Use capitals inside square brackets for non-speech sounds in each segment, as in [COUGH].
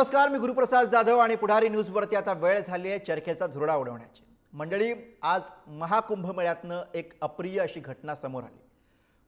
नमस्कार मी गुरुप्रसाद जाधव आणि पुढारी न्यूजवरती आता वेळ झाली आहे चरखेचा धुरडा उडवण्याची. मंडळी आज महाकुंभमेळ्यातनं एक अप्रिय अशी घटना समोर आली.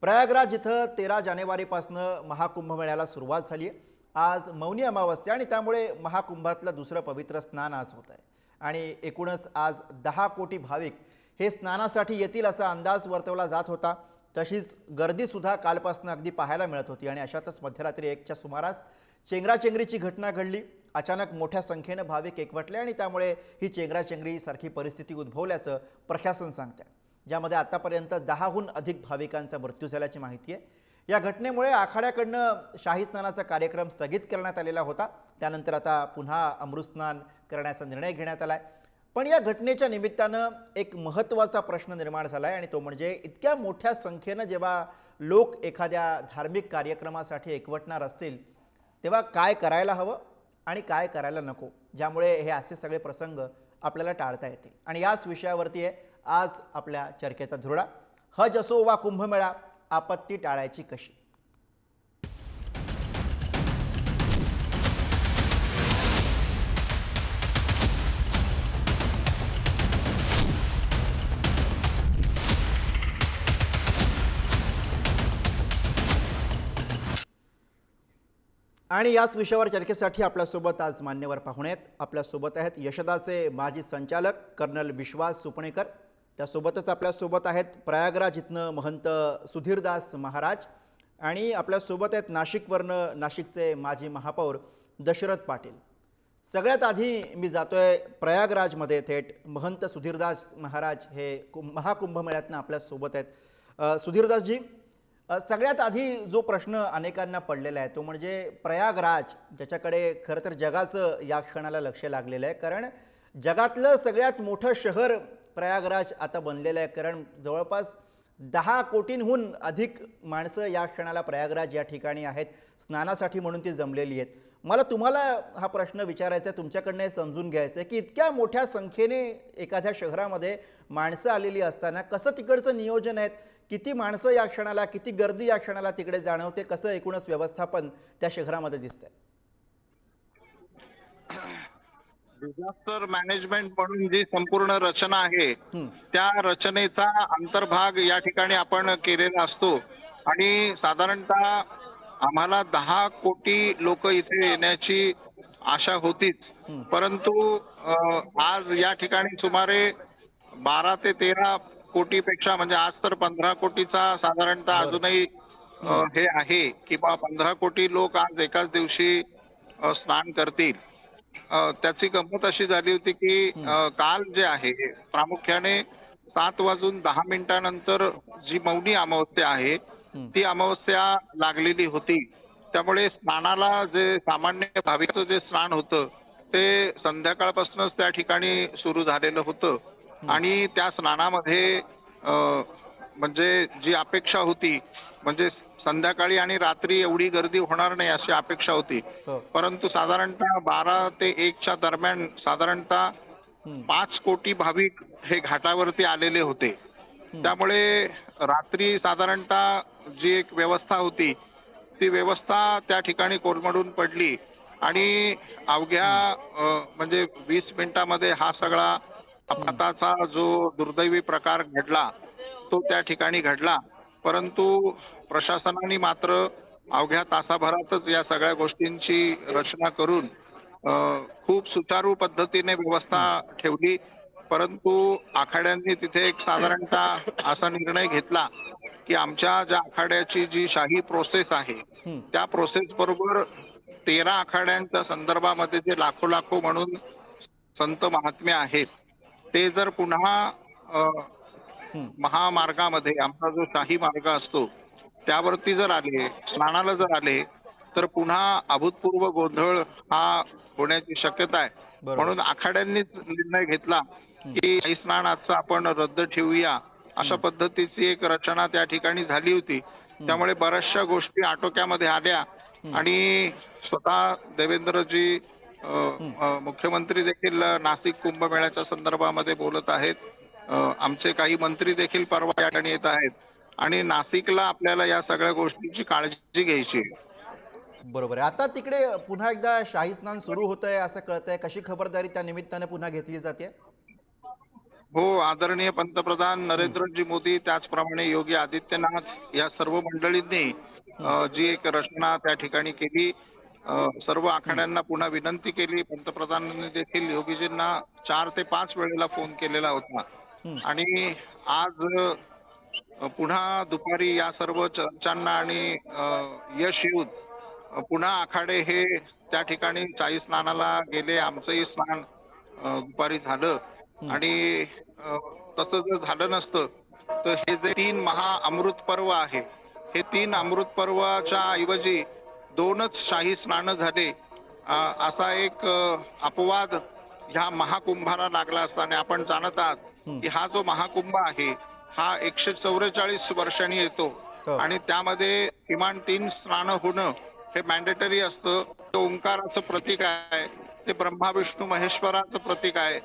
प्रयागराज इथं तेरा जानेवारीपासनं महाकुंभमेळ्याला सुरुवात झाली आहे. आज मौनी अमावस्या आणि त्यामुळे महाकुंभातलं दुसरं पवित्र स्नान आज होत आहे आणि एकूणच आज दहा कोटी भाविक हे स्नानासाठी येतील असा अंदाज वर्तवला जात होता. तशीच गर्दीसुद्धा कालपासून अगदी पाहायला मिळत होती आणि अशातच मध्यरात्री एकच्या सुमारास चेंगराचेंगरीची घटना घडली. अचानक मोठ्या संख्येनं भाविक एकवटले आणि त्यामुळे ही चेंगराचेंगरी सारखी परिस्थिती उद्भवल्याचं प्रशासन सांगतं ज्यामध्ये आतापर्यंत दहाहून अधिक भाविकांचा मृत्यू झाल्याची माहिती आहे. या घटनेमुळे आखाड्याकडनं शाही स्नानाचा कार्यक्रम स्थगित करण्यात आलेला होता. त्यानंतर आता पुन्हा अमृतस्नान करण्याचा निर्णय घेण्यात आला आहे पण या घटनेच्या निमित्तानं एक महत्त्वाचा प्रश्न निर्माण झाला आहे आणि तो म्हणजे इतक्या मोठ्या संख्येनं जेव्हा लोक एखाद्या धार्मिक कार्यक्रमासाठी एकवटणार असतील तेव्हा काय करायला हवं आणि काय करायला नको ज्यामुळे हे असे सगळे प्रसंग आपल्याला टाळता येतील. आणि याच विषयावरती आहे आज आपल्या चर्चेचा धुरडा हज असो वा कुंभमेळा आपत्ती टाळायची कशी? आणि याच विषयावर चर्चेसाठी आपल्यासोबत आज मान्यवर पाहुणे आहेत. आपल्यासोबत आहेत यशदाचे माजी संचालक कर्नल विश्वास सुपणेकर. त्यासोबतच आपल्यासोबत आहेत प्रयागराज इथनं महंत सुधीरदास महाराज आणि आपल्यासोबत आहेत नाशिकवरनं नाशिकचे माजी महापौर दशरथ पाटील. सगळ्यात आधी मी जातोय प्रयागराजमध्ये थेट. महंत सुधीरदास महाराज हे कुं- महाकुंभमेळ्यातनं आपल्यासोबत आहेत. सुधीरदासजी सगळ्यात आधी जो प्रश्न अनेकांना पडलेला आहे तो म्हणजे प्रयागराज ज्याच्याकडे खरं तर जगाचं या क्षणाला लक्ष लागलेलं आहे. कारण जगातलं सगळ्यात मोठं शहर प्रयागराज आता बनलेलं आहे. कारण जवळपास दहा कोटींहून अधिक माणसं या क्षणाला प्रयागराज या ठिकाणी आहेत. स्नानासाठी म्हणून ती जमलेली आहेत. मला तुम्हाला हा प्रश्न विचारायचा आहे तुमच्याकडनं समजून घ्यायचं आहे की इतक्या मोठ्या संख्येने एखाद्या शहरामध्ये माणसं आलेली असताना कसं तिकडचं नियोजन आहे किती माणसं या क्षणाला किती गर्दी या क्षणाला तिकडे जाणवते? कसं एकूणच व्यवस्थापन त्या शहरामध्ये दिसतंय? डिझास्टर मॅनेजमेंट म्हणून जी संपूर्ण रचना आहे. त्या रचनेचा अंतर्भाग या ठिकाणी आपण केलेला असतो. आणि साधारणतः आम्हाला दहा कोटी लोक इथे येण्याची आशा होतीच. परंतु आज या ठिकाणी सुमारे बारा ते तेरा कोटीपेक्षा म्हणजे आज तर पंधरा कोटीचा साधारणतः. अजूनही हे आहे की बा पंधरा कोटी लोक आज एकाच दिवशी स्नान करतील त्याची गंमत अशी झाली होती की काल जे आहे प्रामुख्याने सात वाजून दहा मिनिटानंतर जी मौनी अमावस्या आहे. ती अमावस्या लागलेली होती. त्यामुळे स्नानाला जे सामान्य भाविकाचं जे स्नान होतं ते संध्याकाळपासूनच त्या ठिकाणी सुरू झालेलं होतं. आणि त्या स्नानामध्ये म्हणजे जी अपेक्षा होती म्हणजे संध्याकाळी आणि रात्री एवढी गर्दी होणार नाही अशी अपेक्षा होती. हो. परंतु साधारणतः बारा ते एकच्या दरम्यान साधारणतः. पाच कोटी भाविक हे घाटावरती आलेले होते. त्यामुळे रात्री साधारणतः जी एक व्यवस्था होती ती व्यवस्था त्या ठिकाणी कोलमडून पडली. आणि अवघ्या म्हणजे वीस मिनिटामध्ये हा सगळा अपघाताचा जो दुर्दैवी प्रकार घडला तो त्या ठिकाणी घडला. परंतु प्रशासनाने मात्र अवघ्या तासाभरातच या सगळ्या गोष्टींची रचना करून खूप सुचारू पद्धतीने व्यवस्था ठेवली. परंतु आखाड्यांनी तिथे एक साधारणतः असा निर्णय घेतला की आमच्या ज्या आखाड्याची जी शाही प्रोसेस आहे. त्या प्रोसेस बरोबर तेरा आखाड्यांच्या संदर्भामध्ये जे लाखो लाखो म्हणून संत महात्मे आहेत ते जर पुन्हा. महामार्गामध्ये आमचा जो शाही मार्ग असतो त्यावरती जर आले स्नानाला जर आले तर पुन्हा अभूतपूर्व गोंधळ हा होण्याची शक्यता आहे. म्हणून आखाड्यांनीच निर्णय घेतला की शाही स्नान आजचं आपण रद्द ठेवूया अशा पद्धतीची एक रचना त्या ठिकाणी झाली होती. त्यामुळे बऱ्याचशा गोष्टी आटोक्यामध्ये आल्या. आणि स्वतः देवेंद्रजी मुख्यमंत्री देखील नाशिक कुंभमेळ्याच्या संदर्भामध्ये बोलत आहेत. आमचे काही मंत्री देखील परवा या ठिकाणी येत आहेत. आणि नाशिकला आपल्याला या सगळ्या गोष्टींची काळजी घ्यायची आहे. बरोबर आहे. आता तिकडे पुन्हा एकदा शाही स्नान सुरू होत आहे असं कळतंय. कशी खबरदारी त्या निमित्ताने पुन्हा घेतली जाते? हो आदरणीय पंतप्रधान नरेंद्रजी मोदी त्याचप्रमाणे योगी आदित्यनाथ या सर्व मंडळींनी जी एक रचना त्या ठिकाणी केली सर्व आखाड्यांना पुन्हा विनंती केली. पंतप्रधानांनी देखील योगीजींना चार ते पाच वेळेला फोन केलेला होता. आणि आज पुन्हा दुपारी या सर्व चर्चांना आणि यश येऊन पुन्हा आखाडे हे त्या ठिकाणी चाळीस स्नानाला गेले. आमचंही स्नान दुपारी झालं. आणि तसं जर झालं नसतं तर हे जे तीन महा अमृत पर्व आहे हे तीन अमृत पर्वाच्या ऐवजी दोनच शाही स्नानं झाले. असा एक अपवाद ह्या महाकुंभाला लागला असता आणि आपण जाणत आहात की हा जो महाकुंभ आहे हा एकशे चौवेचाळीस वर्षांनी येतो. हो. आणि त्यामध्ये किमान तीन स्नानं होणं हे मॅन्डेटरी असतं. ते ओंकाराचं प्रतीक आहे ते ब्रह्मा विष्णू महेश्वराचं प्रतीक आहे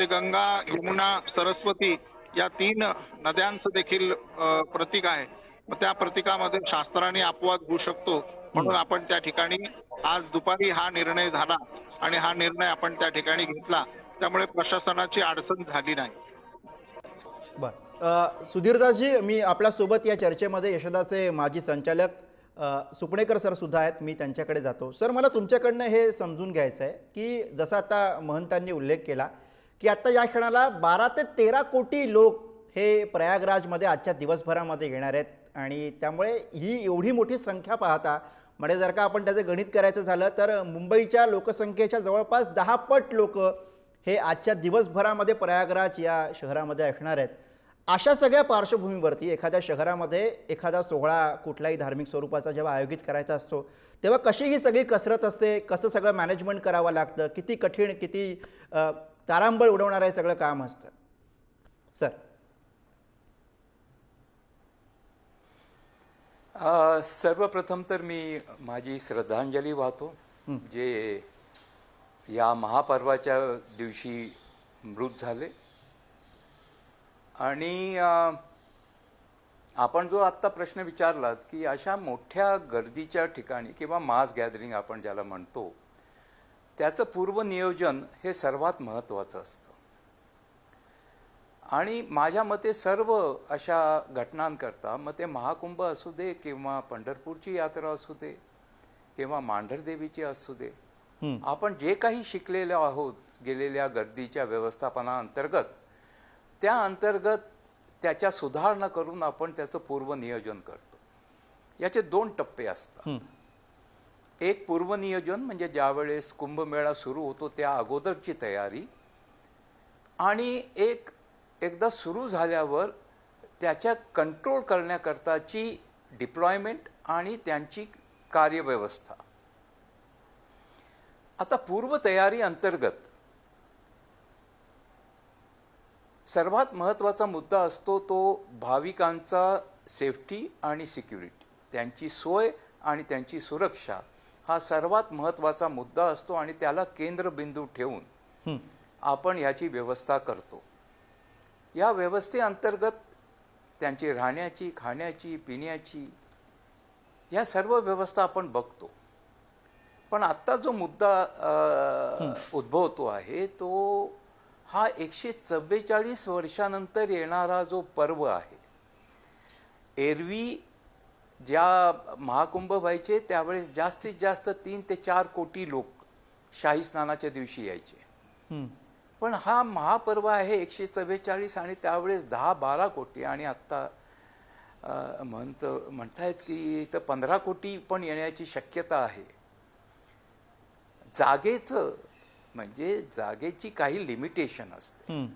ते गंगा यमुना सरस्वती या तीन नद्यांचं देखील प्रतीक आहे. मग त्या प्रतीकामध्ये शास्त्राने अपवाद होऊ शकतो. म्हणून आपण त्या ठिकाणी आज दुपारी हा निर्णय झाला आणि हा निर्णय आपण त्या ठिकाणी घेतला. त्यामुळे प्रशासनाची अडचण झाली नाही. बर. सुधीरदासजी मी आपल्यासोबत या चर्चेमध्ये यशदाचे माजी संचालक सुपणेकर सर सुद्धा आहेत. मी त्यांच्याकडे जातो. सर मला तुमच्याकडनं हे समजून घ्यायचं आहे की जसं आता महंतांनी उल्लेख केला की आता या क्षणाला बारा ते तेरा कोटी लोक हे प्रयागराजमध्ये आजच्या दिवसभरामध्ये येणार आहेत. आणि त्यामुळे ही एवढी मोठी संख्या पाहता म्हणजे जर का आपण त्याचं गणित करायचं झालं तर मुंबईच्या लोकसंख्येच्या जवळपास दहा पट लोक हे आजच्या दिवसभरामध्ये प्रयागराज या शहरामध्ये असणार आहेत. अशा सगळ्या पार्श्वभूमीवरती एखाद्या शहरामध्ये एखादा सोहळा कुठल्याही धार्मिक स्वरूपाचा जेव्हा आयोजित करायचा असतो तेव्हा कशी ही सगळी कसरत असते कसं सगळं मॅनेजमेंट करावं लागतं किती कठीण किती तारांबळ उडवणारं हे सगळं काम असतं. सर. सर्वप्रथम तर मी माझी श्रद्धांजली वाहतो जे या महापर्वाच्या दिवशी मृत झाले. आणि आपण जो आत्ता प्रश्न विचारलात की अशा मोठ्या गर्दीच्या ठिकाणी किंवा मास गॅदरिंग आपण ज्याला म्हणतो त्याचं पूर्वनियोजन हे सर्वात महत्त्वाचं असतं. आणि माझ्या मते सर्व अशा घटनांकरता मग ते महाकुंभ असू दे किंवा पंढरपूरची यात्रा असू दे किंवा मांढरदेवीची असू दे आपण जे काही शिकलेलो आहोत गेलेल्या गर्दीच्या व्यवस्थापनाअंतर्गत त्या अंतर्गत त्याच्या सुधारणा करून आपण त्याचं पूर्वनियोजन करतो. याचे दोन टप्पे असतात. एक पूर्वनियोजन म्हणजे ज्यावेळेस कुंभमेळा सुरू होतो त्या अगोदरची तयारी. आणि एक एकदा सुरू झाल्यावर त्याच्या कंट्रोल करण्याकरताची डिप्लॉयमेंट आणि त्यांची कार्यव्यवस्था. आता पूर्वतयारी अंतर्गत सर्वात महत्त्वाचा मुद्दा असतो तो भाविकांचा सेफ्टी आणि सिक्युरिटी त्यांची सोय आणि त्यांची सुरक्षा. हा सर्वात महत्त्वाचा मुद्दा असतो आणि त्याला केंद्रबिंदू ठेवून आपण याची व्यवस्था करतो. या व्यवस्थेअंतर्गत त्यांची राहण्याची खाण्याची पिण्याची या सर्व व्यवस्था आपण बघतो. पण आत्ता जो मुद्दा उद्भवतो आहे तो हा एकशे चव्वेचाळीस वर्षानंतर येणारा जो पर्व आहे एरवी ज्या महाकुंभ व्हायचे त्यावेळेस जास्तीत जास्त तीन ते चार कोटी लोक शाही स्नानाच्या दिवशी यायचे. पण हा महापर्व आहे एकशे चव्वेचाळीस आणि त्यावेळेस दहा बारा कोटी आणि आत्ता म्हणत म्हणतायत की इथं पंधरा कोटी पण येण्याची शक्यता आहे. जागेचं म्हणजे जागेची काही लिमिटेशन असते.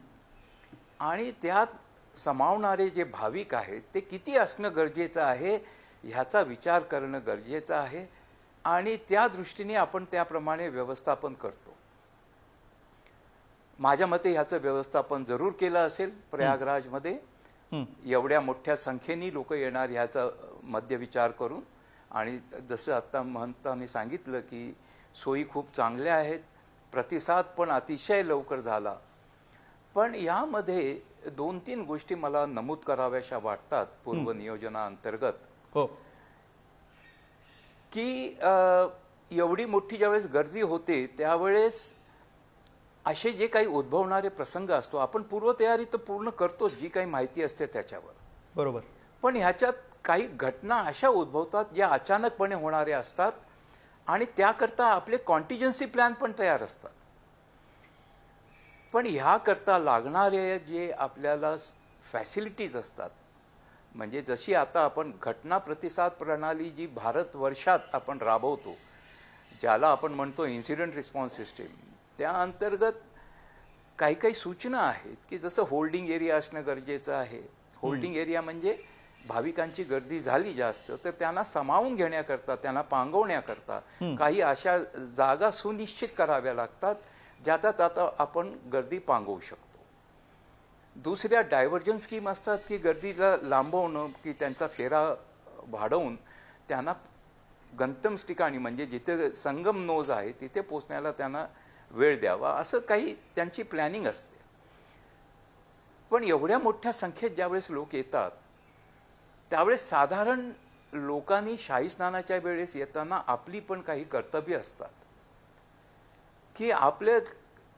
आणि त्यात समावणारे जे भाविक आहेत ते किती असणं गरजेचं आहे ह्याचा विचार करणं गरजेचं आहे आणि त्या दृष्टीने आपण त्याप्रमाणे व्यवस्थापन करतो. माझ्या मते ह्याचं व्यवस्थापन जरूर केलं असेल प्रयागराजमध्ये. एवढ्या मोठ्या संख्येने लोक येणार ह्याचा मध्य विचार करून. आणि जसं आता महंतांनी सांगितलं की सोयी खूप चांगल्या आहेत. प्रतिसाद पण अतिशय लवकर झाला. पण यामध्ये दोन तीन गोष्टी मला नमूद कराव्याशा वाटतात पूर्वनियोजनाअंतर्गत हो. की एवढी मोठी ज्यावेळेस गर्दी होते त्यावेळेस असे जे काही उद्भवणारे प्रसंग असतो आपण पूर्वतयारी तर पूर्ण करतो जी काही माहिती असते त्याच्यावर. बरोबर. पण ह्याच्यात काही घटना अशा उद्भवतात ज्या अचानकपणे होणाऱ्या असतात आणि त्याकरता आपले कॉन्टिजन्सी प्लॅन पण तयार असतात. पण ह्याकरता लागणारे जे आपल्याला फॅसिलिटीज असतात म्हणजे जशी आता आपण घटना प्रतिसाद प्रणाली जी भारतवर्षात आपण राबवतो ज्याला आपण म्हणतो इन्सिडेंट रिस्पॉन्स सिस्टीम त्या अंतर्गत काही काही सूचना आहेत की जसं होल्डिंग एरिया असणं गरजेचं आहे. होल्डिंग एरिया म्हणजे भाविकांची गर्दी झाली जास्त तर त्यांना सामावून घेण्याकरता त्यांना पांगवण्याकरता काही अशा जागा सुनिश्चित कराव्या लागतात ज्याच्यात आता आपण गर्दी पांगवू शकतो. दुसऱ्या डायव्हर्जन स्कीम असतात की गर्दीला लांबवणं की त्यांचा फेरा वाढवून त्यांना गंतम ठिकाणी म्हणजे जिथे संगम नोज आहे तिथे पोचण्याला त्यांना वेळ द्यावा. असं काही त्यांची प्लॅनिंग असते. पण एवढ्या मोठ्या संख्येत ज्यावेळेस लोक येतात त्यावेळेस साधारण लोकांनी शाही स्नानाच्या वेळेस येताना आपली पण काही कर्तव्य असतात. की आपल्या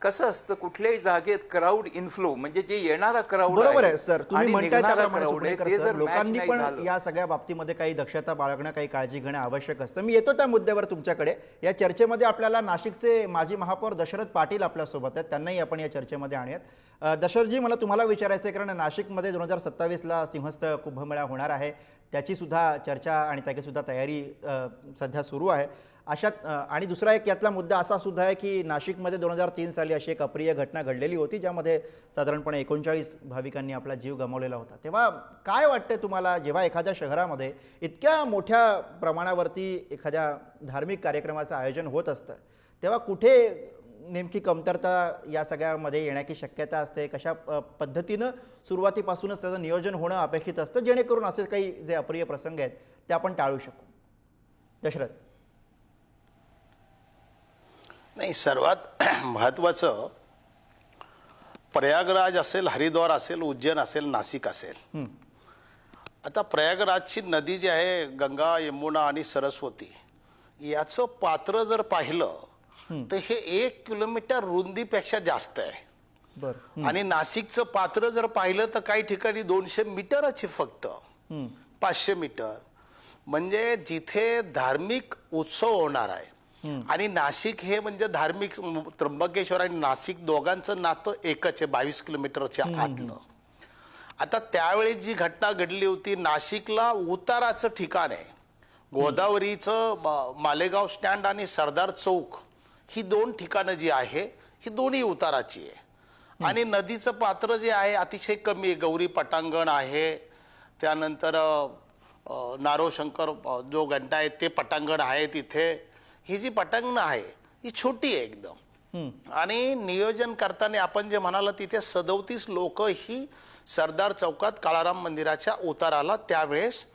कसं असतं कुठल्याही जागेत क्राऊड इन्फ्लो म्हणजे जे येणारा क्राऊड बरोबर आहे सर. तुम्ही म्हणताय त्याप्रमाणे सुप्रियकर सर. लोकांनी पण या सगळ्या बाबतीमध्ये काही दक्षता बाळगणं काही काळजी घेणं आवश्यक असतं. मी येतो त्या मुद्द्यावर तुमच्याकडे. या चर्चेमध्ये आपल्याला नाशिकचे माजी महापौर दशरथ पाटील आपल्यासोबत आहेत. त्यांनाही आपण या चर्चेमध्ये आणूयात. दशरथजी मला तुम्हाला विचारायचं आहे कारण नाशिकमध्ये दोन हजार सत्तावीसला सिंहस्थ कुंभमेळा होणार आहे. त्याची सुद्धा चर्चा आणि त्याची सुद्धा तयारी सध्या सुरू आहे. अशात आणि दुसरा एक यातला मुद्दा असा सुद्धा आहे की नाशिकमध्ये दोन हजार तीन साली अशी एक अप्रिय घटना घडलेली होती ज्यामध्ये साधारणपणे एकोणचाळीस भाविकांनी आपला जीव गमावलेला होता. तेव्हा काय वाटतं तुम्हाला जेव्हा एखाद्या शहरामध्ये इतक्या मोठ्या प्रमाणावरती एखाद्या धार्मिक कार्यक्रमाचं आयोजन होत असतं तेव्हा कुठे नेमकी कमतरता या सगळ्यामध्ये येण्याची शक्यता असते? कशा पद्धतीनं सुरुवातीपासूनच त्याचं नियोजन होणं अपेक्षित असतं जेणेकरून असे काही जे अप्रिय प्रसंग आहेत ते आपण टाळू शकू? दशरथ. नाही सर्वात महत्वाचं प्रयागराज असेल हरिद्वार असेल उज्जैन असेल नाशिक असेल. आता प्रयागराजची नदी जी आहे गंगा यमुना आणि सरस्वती याचं पात्र जर पाहिलं तर हे एक किलोमीटर रुंदीपेक्षा जास्त आहे. आणि नाशिकचं पात्र जर पाहिलं तर काही ठिकाणी दोनशे मीटरच फक्त. पाचशे मीटर. म्हणजे जिथे धार्मिक उत्सव होणार आहे आणि नाशिक हे म्हणजे धार्मिक त्र्यंबकेश्वर आणि नाशिक दोघांचं नातं एकच आहे बावीस किलोमीटरच्या आतलं. आता त्यावेळी जी घटना घडली होती नाशिकला उताराचं ठिकाण आहे. गोदावरीचं मालेगाव स्टँड आणि सरदार चौक ही दोन ठिकाणं जी आहे ही दोन्ही उताराची आहे. आणि नदीचं पात्र जे आहे अतिशय कमी आहे. गौरी पटांगण आहे त्यानंतर नारोशंकर जो घंटा आहे ते पटांगण आहे तिथे. ही जी पटांगणं आहे ही छोटी आहे एकदम. आणि नियोजन करताना आपण जे म्हणाल तिथे सदोतीस लोक ही सरदार चौकात काळाराम मंदिराच्या उताराला त्यावेळेस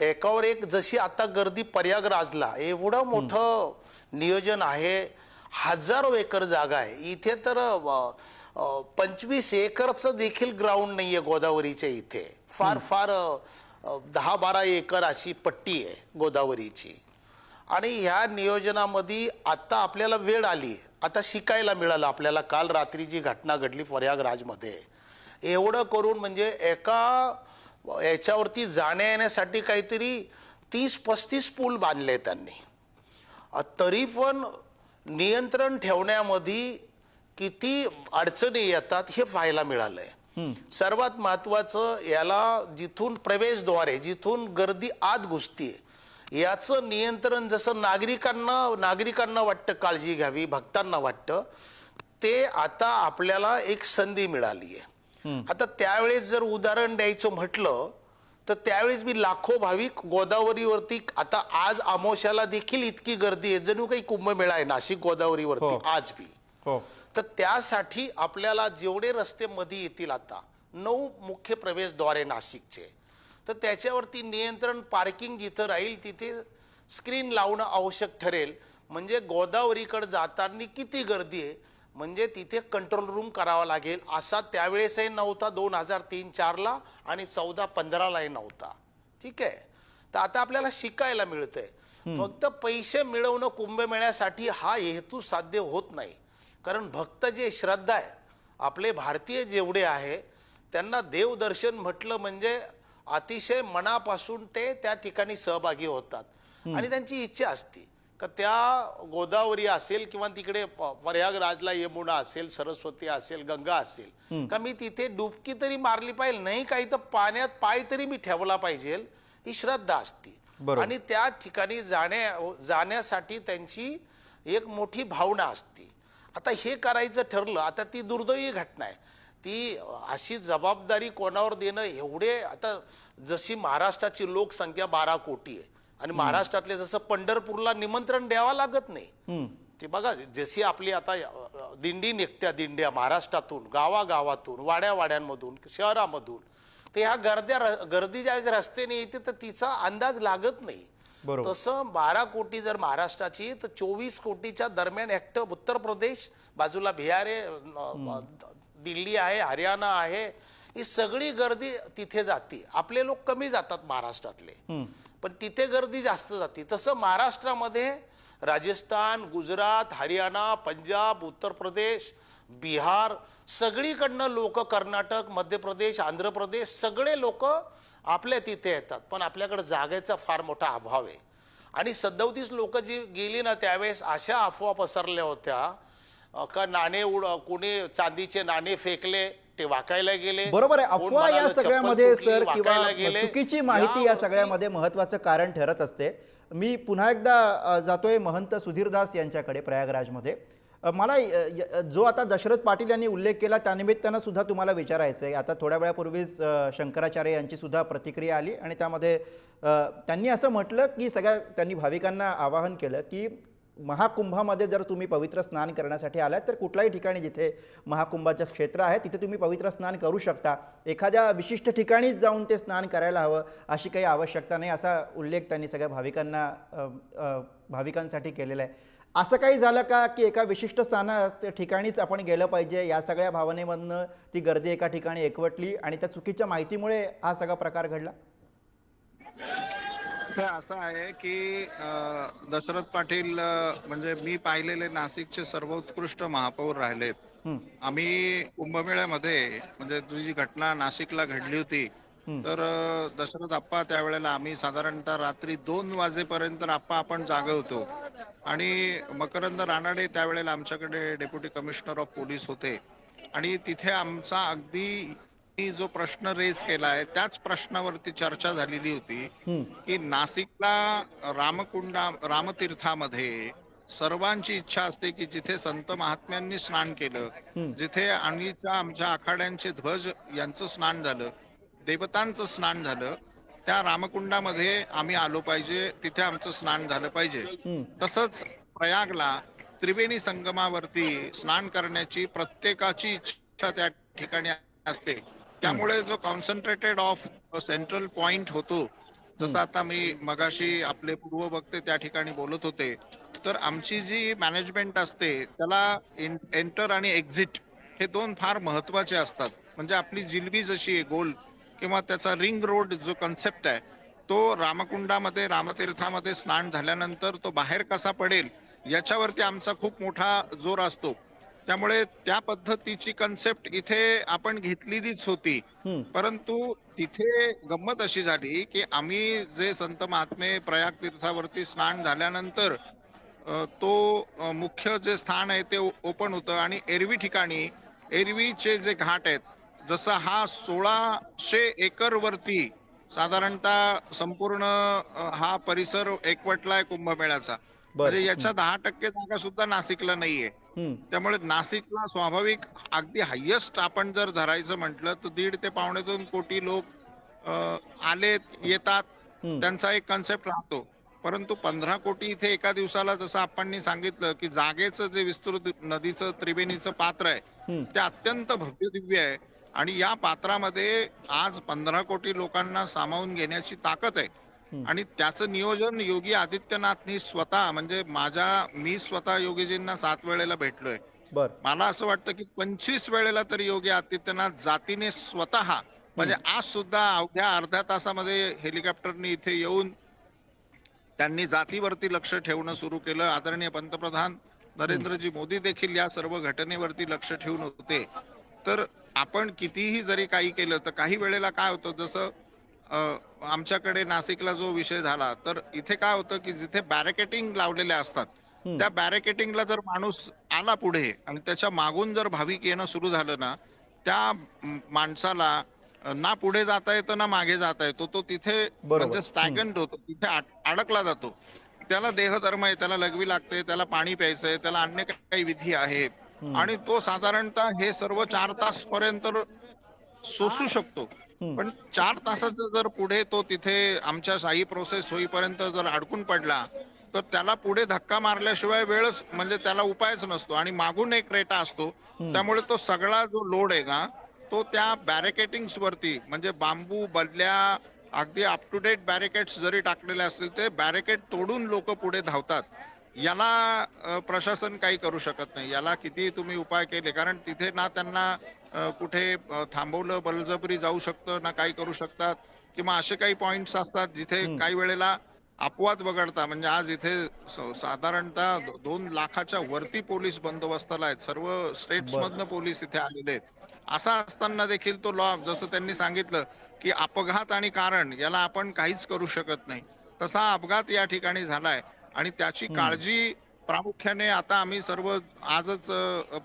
एकावर एक जशी आता गर्दी प्रयागराजला एवढं मोठं नियोजन आहे. हजारो एकर जागा आहे. इथे तर पंचवीस एकरचं देखील ग्राउंड नाहीये गोदावरीच्या इथे. फार फार दहा बारा एकर अशी पट्टी आहे गोदावरीची. आणि ह्या नियोजनामध्ये आता आपल्याला वेळ आली. आता शिकायला मिळालं आपल्याला. काल रात्री जी घटना घडली प्रयागराजमध्ये एवढं करून म्हणजे एका याच्यावरती जाण्या येण्यासाठी काहीतरी तीस पस्तीस पूल बांधले त्यांनी. तरी पण नियंत्रण ठेवण्यामध्ये किती अडचणी येतात हे पाहायला मिळालंय. सर्वात महत्वाचं याला जिथून प्रवेशद्वार आहे जिथून गर्दी आत घुसतीये याचं नियंत्रण जसं नागरिकांना नागरिकांना वाटतं काळजी घ्यावी भक्तांना वाटतं ते आता आपल्याला एक संधी मिळाली आहे. आता त्यावेळेस जर उदाहरण द्यायचं म्हटलं तर त्यावेळेस मी लाखो भाविक गोदावरीवरती आता आज आमोशाला देखील इतकी गर्दी आहे जणू काही कुंभमेळा आहे नाशिक गोदावरीवरती हो. आज बी. हो. तर त्यासाठी आपल्याला जेवढे रस्ते मध्ये येतील आता नऊ मुख्य प्रवेशद्वार नाशिकचे. तर त्याच्यावरती नियंत्रण पार्किंग जिथं राहील तिथे स्क्रीन लावणं आवश्यक ठरेल. म्हणजे गोदावरीकडे जाताना किती गर्दी आहे म्हणजे तिथे कंट्रोल रूम करावा लागेल. असा त्यावेळेसही नव्हता दोन हजार तीन चारला आणि चौदा पंधरालाही नव्हता. ठीक आहे? तर आता आपल्याला शिकायला मिळतंय. फक्त पैसे मिळवणं कुंभमेळ्यासाठी हा हेतू साध्य होत नाही. कारण भक्त जे श्रद्धा आहे आपले भारतीय जेवढे आहे त्यांना देवदर्शन म्हटलं म्हणजे अतिशय मनापासून ते त्या ठिकाणी सहभागी होतात. आणि त्यांची इच्छा असते. का त्या गोदावरी असेल किंवा तिकडे प्रयागराजला यमुना असेल सरस्वती असेल गंगा असेल का मी तिथे डुबकी तरी मारली पाहिजे नाही काही तर पाण्यात पाय तरी मी ठेवला पाहिजे ही श्रद्धा असते. आणि त्या ठिकाणी जाण्या जाण्यासाठी त्यांची एक मोठी भावना असते. आता हे करायचं ठरलं आता ती दुर्दैवी घटना आहे. ती अशी जबाबदारी कोणावर देणं एवढे आता जशी महाराष्ट्राची लोकसंख्या बारा कोटी आहे आणि महाराष्ट्रातले जसं पंढरपूरला निमंत्रण द्यावं लागत नाही. ते बघा जशी आपली आता दिंडी निघत्या दिंड्या महाराष्ट्रातून गावागावातून वाड्यावाड्यांमधून शहरामधून तर ह्या गर्द्या गर्दी ज्यावेळेस रस्त्याने येते तर तिचा अंदाज लागत नाही. तसं बारा कोटी जर महाराष्ट्राची तर चोवीस कोटीच्या दरम्यान ऍक्ट उत्तर प्रदेश बाजूला बिहार दिल्ली आहे हरियाणा आहे ही सगळी गर्दी तिथे जाते. आपले लोक कमी जातात महाराष्ट्रातले. पण तिथे गर्दी जास्त जाते. तसं महाराष्ट्रामध्ये राजस्थान गुजरात हरियाणा पंजाब उत्तर प्रदेश बिहार सगळीकडनं लोक कर्नाटक मध्य प्रदेश आंध्र प्रदेश सगळे लोक आपल्या तिथे येतात. पण आपल्याकडे जागेचा फार मोठा अभाव आहे. आणि सदोतीस लोक जी गेली ना त्यावेळेस अशा अफवा पसरल्या होत्या का नाणे उड कोणी चांदीचे नाणे फेकले ते वाकायला गेले. बरोबर आहे. अफवा या सगळ्यामध्ये सर किंवा. चुकीची माहिती या सगळ्यामध्ये महत्वाचं कारण ठरत असते. मी पुन्हा एकदा जातोय महंत सुधीरदास यांच्याकडे प्रयागराजमध्ये. मला जो आता दशरथ पाटील यांनी उल्लेख केला त्यानिमित्तानं सुद्धा तुम्हाला विचारायचं आहे आता थोड्या वेळापूर्वीच शंकराचार्य यांची सुद्धा प्रतिक्रिया आली आणि त्यामध्ये त्यांनी असं म्हटलं की सगळ्या त्यांनी भाविकांना आवाहन केलं की महाकुंभामध्ये जर तुम्ही पवित्र स्नान करण्यासाठी आलात तर कुठल्याही ठिकाणी जिथे महाकुंभाचं क्षेत्र आहे तिथे तुम्ही पवित्र स्नान करू शकता. एखाद्या विशिष्ट ठिकाणीच जाऊन ते स्नान करायला हवं अशी काही आवश्यकता नाही असा उल्लेख त्यांनी सगळ्या भाविकांना भाविकांसाठी केलेला आहे. असं काही झालं का की एका विशिष्ट स्थाना ठिकाणीच आपण गेलं पाहिजे? या सगळ्या भावनेमधनं ती गर्दी एका ठिकाणी एकवटली आणि त्या चुकीच्या माहितीमुळे हा सगळा प्रकार घडला? हे असं आहे की दशरथ पाटील म्हणजे मी पाहिलेले नाशिकचे सर्वोत्कृष्ट महापौर राहिलेत. आम्ही कुंभमेळ्यामध्ये म्हणजे तुझी जी घटना नाशिकला घडली होती तर दशरथ आप्पा त्यावेळेला आम्ही साधारणतः रात्री दोन वाजेपर्यंत आप्पा आपण जागे होतो. आणि मकरंद रानाडे त्यावेळेला आमच्याकडे डेप्युटी कमिशनर ऑफ पोलीस होते. आणि तिथे आमचा अगदी मी जो प्रश्न रेज केलाय त्याच प्रश्नावरती चर्चा झालेली होती की नाशिकला रामकुंडा रामतीर्थामध्ये सर्वांची इच्छा असते की जिथे संत महात्म्यांनी स्नान केलं जिथे आणीचा आमच्या आखाड्यांचे ध्वज यांचं स्नान झालं देवतांचं स्नान झालं त्या रामकुंडामध्ये आम्ही आलो पाहिजे तिथे आमचं स्नान झालं पाहिजे. तसंच प्रयागला त्रिवेणी संगमावरती स्नान करण्याची प्रत्येकाची इच्छा त्या ठिकाणी असते. त्यामुळे जो कॉन्सन्ट्रेटेड ऑफ सेंट्रल पॉइंट होतो जसं आता मी मगाशी आपले पूर्व वक्ते त्या ठिकाणी बोलत होते तर आमची जी मॅनेजमेंट असते त्याला एंटर आणि एक्झिट हे दोन फार महत्त्वाचे असतात. म्हणजे आपली जिलबी जशी आहे गोल किंवा त्याचा रिंग रोड जो कन्सेप्ट आहे तो रामकुंडामध्ये रामतीर्थामध्ये स्नान झाल्यानंतर तो बाहेर कसा पडेल याच्यावरती आमचा खूप मोठा जोर असतो. त्यामुळे त्या पद्धतीची कन्सेप्ट इथे आपण घेतलेलीच होती. परंतु तिथे गंमत अशी झाली की आम्ही जे संत महात्मे प्रयाग तीर्थावरती स्नान झाल्यानंतर तो मुख्य जे स्थान आहे ते ओपन होतं आणि एरवी ठिकाणी एरवीचे जे घाट आहेत जसं हा सोळाशे एकर वरती साधारणतः संपूर्ण हा परिसर एकवटलाय कुंभमेळ्याचा. म्हणजे याच्या दहा टक्के जागा सुद्धा नाशिकला नाहीये. त्यामुळे नाशिकला स्वाभाविक अगदी हायेस्ट आपण जर धरायचं म्हटलं तर दीड ते पावणे दोन कोटी लोक अ, आलेत येतात. त्यांचा एक कन्सेप्ट राहतो. परंतु पंधरा कोटी इथे एका दिवसाला जसं आपण सांगितलं की जागेचं जे विस्तृत नदीचं त्रिवेणीचं पात्र आहे ते अत्यंत भव्य दिव्य आहे. आणि या पात्रामध्ये आज पंधरा कोटी लोकांना सामावून घेण्याची ताकद आहे. आणि त्याचं नियोजन योगी आदित्यनाथनी स्वतः म्हणजे माझ्या मी स्वतः योगीजींना सात वेळेला भेटलोय. बर. मला असं वाटतं की पंचवीस वेळेला तरी योगी आदित्यनाथ जातीने स्वतः म्हणजे आज सुद्धा अवघ्या अर्ध्या तासामध्ये हेलिकॉप्टरने इथे येऊन त्यांनी जातीवरती लक्ष ठेवणं सुरू केलं. आदरणीय पंतप्रधान नरेंद्रजी मोदी देखील या सर्व घटनेवरती लक्ष ठेवून होते. तर आपण कितीही जरी काही केलं तर काही वेळेला काय होतं जसं आमच्याकडे नाशिकला जो विषय झाला तर इथे काय होतं की जिथे बॅरिकेटिंग लावलेल्या असतात त्या बॅरिकेटिंगला जर माणूस आला पुढे आणि त्याच्या मागून जर भाविक येणं सुरू झालं ना त्या माणसाला ना पुढे जाता येतं ना मागे जाता येतो तो तिथे बरोबर. म्हणजे स्टॅगंट होतो तिथे अड- अडकला जातो. त्याला देहधर्म आहे त्याला लघवी लागते त्याला पाणी प्यायचंय त्याला अन्य काही विधी आहे आणि तो साधारणतः हे सर्व चार तास पर्यंत सोसू शकतो. पण चार तासाचं जर पुढे तो तिथे आमच्या शाही प्रोसेस होईपर्यंत जर अडकून पडला तर त्याला पुढे धक्का मारल्याशिवाय वेळच म्हणजे त्याला उपायच नसतो आणि मागून एक रेटा असतो. त्यामुळे तो सगळा जो लोड आहे ना तो त्या बॅरिकेटिंग्स वरती म्हणजे बांबू बदल्या अगदी अप टू डेट बॅरिकेड्स जरी टाकलेले असतील ते बॅरिकेड तोडून लोक पुढे धावतात. याला प्रशासन काही करू शकत नाही. याला किती तुम्ही उपाय केले कारण तिथे ना त्यांना कुठे थांबवलं बळजबरी जाऊ शकतं ना काही करू शकतात किंवा असे काही पॉइंट्स असतात जिथे काही वेळेला अपवाद वगळता म्हणजे आज इथे साधारणतः दोन लाखाच्या वरती पोलीस बंदोबस्ताला आहेत. सर्व स्टेट्स मधनं पोलीस इथे आलेले आहेत. असा असताना देखील तो लॉ जसं त्यांनी सांगितलं की अपघात आणि कारण याला आपण काहीच करू शकत नाही. तसा अपघात या ठिकाणी झालाय. आणि त्याची काळजी प्रामुख्याने आता आम्ही सर्व आजच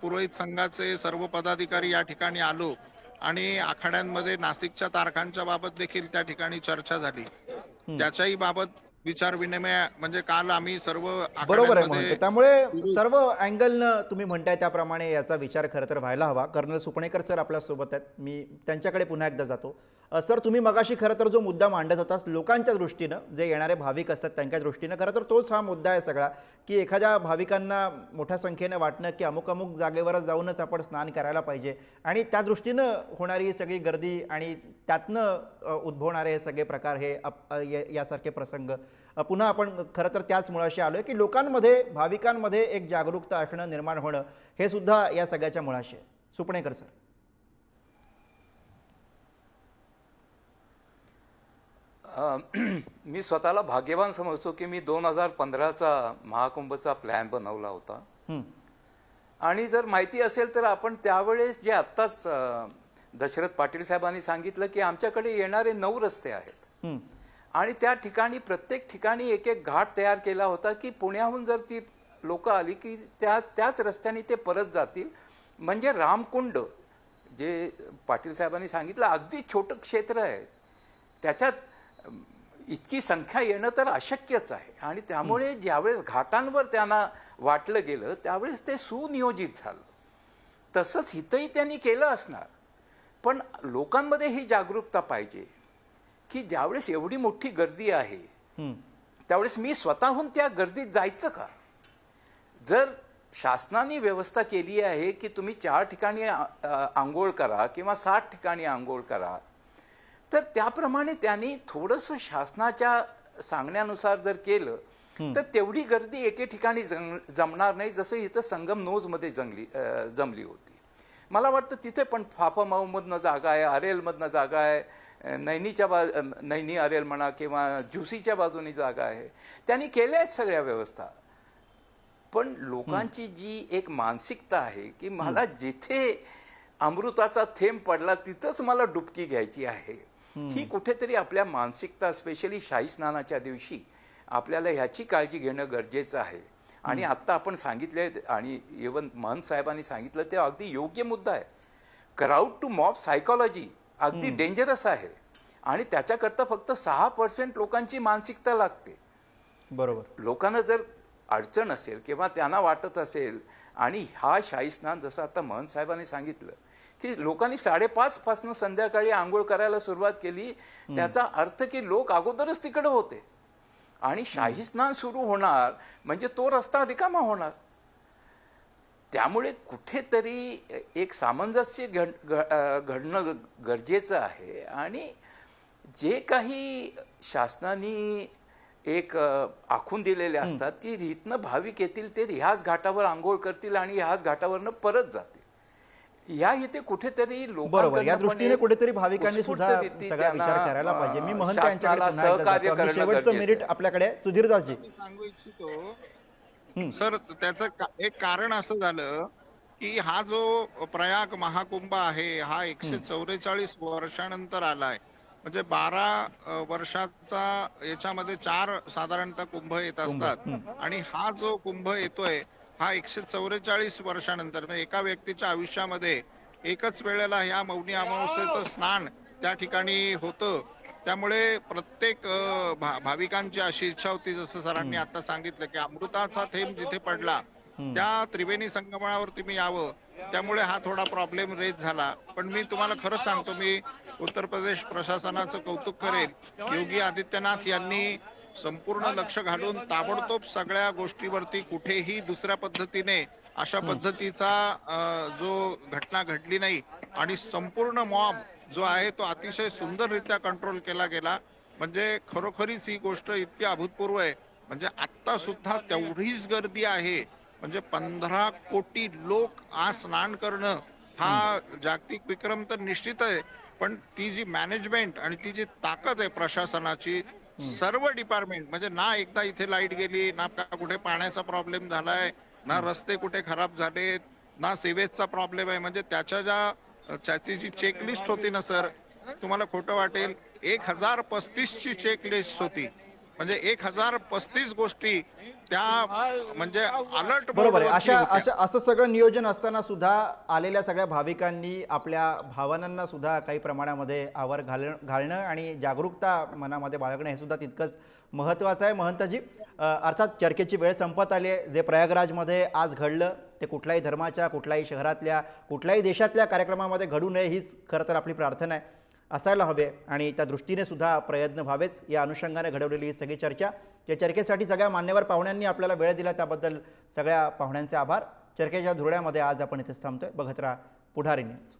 पुरोहित संघाचे सर्व पदाधिकारी या ठिकाणी आलो आणि आखाड्यांमध्ये नाशिकच्या तारखांच्या बाबत देखील त्या ठिकाणी चर्चा झाली. त्याच्याही बाबत विचार विनिमय म्हणजे काल आम्ही सर्व बरोबर आहे त्यामुळे सर्व अँगलनं तुम्ही म्हणताय त्याप्रमाणे याचा विचार खरं तर व्हायला हवा. कर्नल सुपणेकर सर आपल्यासोबत आहेत. मी त्यांच्याकडे पुन्हा एकदा जातो. सर तुम्ही मगाशी खरं तर जो मुद्दा मांडत होता लोकांच्या दृष्टीनं जे येणारे भाविक असतात त्यांच्या दृष्टीनं खरं तर तोच हा मुद्दा आहे सगळा की एखाद्या भाविकांना मोठ्या संख्येनं वाटणं की अमुक अमुक जागेवरच जाऊनच आपण स्नान करायला पाहिजे. आणि त्या दृष्टीनं होणारी ही सगळी गर्दी आणि त्यातनं उद्भवणारे हे सगळे प्रकार हे अप- यासारखे प्रसंग. पुन्हा आपण खरं तर त्याच मुळाशी आलोय की लोकांमध्ये भाविकांमध्ये एक जागरूकता असणं निर्माण होणं हे सुद्धा या सगळ्याच्या मुळाशी आहे. सुपणेकर सर. [CLEARS THROAT] मी स्वतःला भाग्यवान समजतो की मी दोन हजार पंधराचा महाकुंभचा प्लॅन बनवला होता. आणि जर माहिती असेल तर आपण त्यावेळेस जे आत्ताच दशरथ पाटील साहेबांनी सांगितलं की आमच्याकडे येणारे नऊ रस्ते आहेत. आणि त्या ठिकाणी प्रत्येक ठिकाणी एक एक घाट तयार केला होता की पुण्याहून जर ती लोक आली की त्या त्याच रस्त्याने ते परत जातील म्हणजे रामकुंड जे पाटील साहेबांनी सांगितलं अगदी छोटं क्षेत्र आहे त्याच्यात इतकी संख्या येणं तर अशक्यच आहे. आणि त्यामुळे ज्यावेळेस घाटांवर त्यांना वाटलं गेलं त्यावेळेस ते सुनियोजित झालं. तसंच हितही त्यांनी केलं असणार. पण लोकांमध्ये ही जागरूकता पाहिजे की ज्यावेळेस एवढी मोठी गर्दी आहे हं. त्यावेळेस मी स्वतःहून त्या गर्दीत जायचं का? जर शासनाने व्यवस्था केली आहे की तुम्ही चार ठिकाणी आंघोळ करा किंवा सात ठिकाणी आंघोळ करा तर त्याप्रमाणे त्यांनी थोडंसं शासनाच्या सांगण्यानुसार जर केलं तर तेवढी गर्दी एके ठिकाणी जम- जमणार नाही जसं इथं संगम नोजमध्ये जंगली जमली होती. मला वाटतं तिथे पण फाफामाऊमधनं जागा आहे आरेलमधनं जागा आहे नैनीच्या बा नैनी आरेल म्हणा किंवा जुसीच्या बाजूनी जागा आहे. त्यांनी केल्या आहेत सगळ्या व्यवस्था. पण लोकांची जी एक मानसिकता आहे की मला जिथे अमृताचा थेंब पडला तिथंच मला डुबकी घ्यायची आहे. ही कुठेतरी आपल्या मानसिकता स्पेशली शाही स्नानाच्या दिवशी आपल्याला ह्याची काळजी घेणं गरजेचं आहे. आणि आत्ता आपण सांगितले आणि इवन महंत साहेबांनी सांगितलं ते अगदी योग्य मुद्दा आहे. क्राऊड टू मॉब सायकॉलॉजी अगदी डेंजरस आहे. आणि त्याच्याकरता फक्त सहा पर्सेंट लोकांची मानसिकता लागते. बरोबर. लोकांना जर अडचण असेल किंवा त्यांना वाटत असेल आणि हा शाही स्नान जसं आता महंत साहेबांनी सांगितलं की लोकांनी साडेपाच पासून संध्याकाळी आंघोळ करायला सुरुवात केली त्याचा अर्थ की लोक अगोदरच तिकडे होते. आणि शाही स्नान सुरू होणार म्हणजे तो रस्ता रिकामा होणार. त्यामुळे कुठेतरी एक सामंजस्य घड घडणं गरजेचं आहे. आणि जे काही शासनाने एक आखून दिलेले असतात की इथनं भाविक येतील ते ह्याच घाटावर आंघोळ करतील आणि ह्याच घाटावरनं परत जातील. या इथे कुठेतरी बरोबर. या दृष्टीने कुठेतरी भाविकांनी सुद्धा सगळा विचार करायला पाहिजे. मी महंत यांच्याकडे सहकार्य शेवटचं आहे. आपल्याकडे सुधीरदासजी. सांगू इच्छितो सर त्याचं एक कारण असं झालं की हा जो प्रयाग महाकुंभ आहे हा एकशे चौवेचाळीस वर्षानंतर आलाय. म्हणजे बारा वर्षाचा याच्यामध्ये चार साधारणतः कुंभ येत असतात. आणि हा जो कुंभ येतोय हा एकशे चौवेचाळीस वर्षानंतर म्हणजे एका व्यक्तीच्या आयुष्यामध्ये एकच वेळेला ह्या मौनी अमावस्येचं स्नान त्या ठिकाणी होतं. त्यामुळे प्रत्येक भा- भाविकांची अशी इच्छा होती जसं सरांनी आता सांगितलं की अमृताचा थेंब जिथे पडला त्या त्रिवेणी संगमणावरती मी यावं. त्यामुळे हा थोडा प्रॉब्लेम रेज झाला. पण मी तुम्हाला खरं सांगतो मी उत्तर प्रदेश प्रशासनाचं कौतुक करेन. योगी आदित्यनाथ यांनी संपूर्ण लक्ष घालून ताबडतोब सगळ्या गोष्टीवरती कुठेही दुसऱ्या पद्धतीने अशा पद्धतीचा जो घटना घडली नाही आणि संपूर्ण मॉब जो आहे तो अतिशय सुंदररित्या कंट्रोल केला गेला. म्हणजे खरोखरीच ही गोष्ट इतकी अभूतपूर्व आहे. म्हणजे आता सुद्धा तेवढीच गर्दी आहे. म्हणजे पंधरा कोटी लोक आज स्नान करणं हा जागतिक विक्रम तर निश्चित आहे. पण ती जी मॅनेजमेंट आणि ती जी ताकद आहे प्रशासनाची सर्व डिपार्टमेंट म्हणजे ना एकदा इथे लाइट गेली ना कुठे पाण्याचा प्रॉब्लेम झालाय ना रस्ते कुठे खराब झालेत ना सेवेचा प्रॉब्लेम आहे. म्हणजे त्याच्या ज्या त्याची जी चेकलिस्ट होती ना सर तुम्हाला खोटं वाटेल एक हजार पस्तीस ची चेकलिस्ट होती. म्हणजे एक हजार पस्तीस गोष्टी त्या म्हणजे अलर्ट बरोबर आहे. अशा असं असं सगळं नियोजन असताना सुद्धा आलेल्या सगळ्या भाविकांनी आपल्या भावनांना सुद्धा काही प्रमाणामध्ये आवर घाल घालणं आणि जागरूकता मनामध्ये बाळगणं हे सुद्धा तितकंच महत्त्वाचं आहे. महंतजी अर्थात चर्चेची वेळ संपत आली आहे. जे प्रयागराजमध्ये आज घडलं ते कुठल्याही धर्माच्या कुठल्याही शहरातल्या कुठल्याही देशातल्या कार्यक्रमामध्ये घडू नये हीच खरं तर आपली प्रार्थना आहे. असायला हवे आणि त्या दृष्टीने सुद्धा प्रयत्न व्हावेच या अनुषंगाने घडवलेली ही सगळी चर्चा. या चर्चेसाठी सगळ्या मान्यवर पाहुण्यांनी आपल्याला वेळ दिला त्याबद्दल सगळ्या पाहुण्यांचे आभार. चर्चेच्या धुरळ्यामध्ये आज आपण इथेच थांबतोय. बघत राहा पुढारी न्यूज.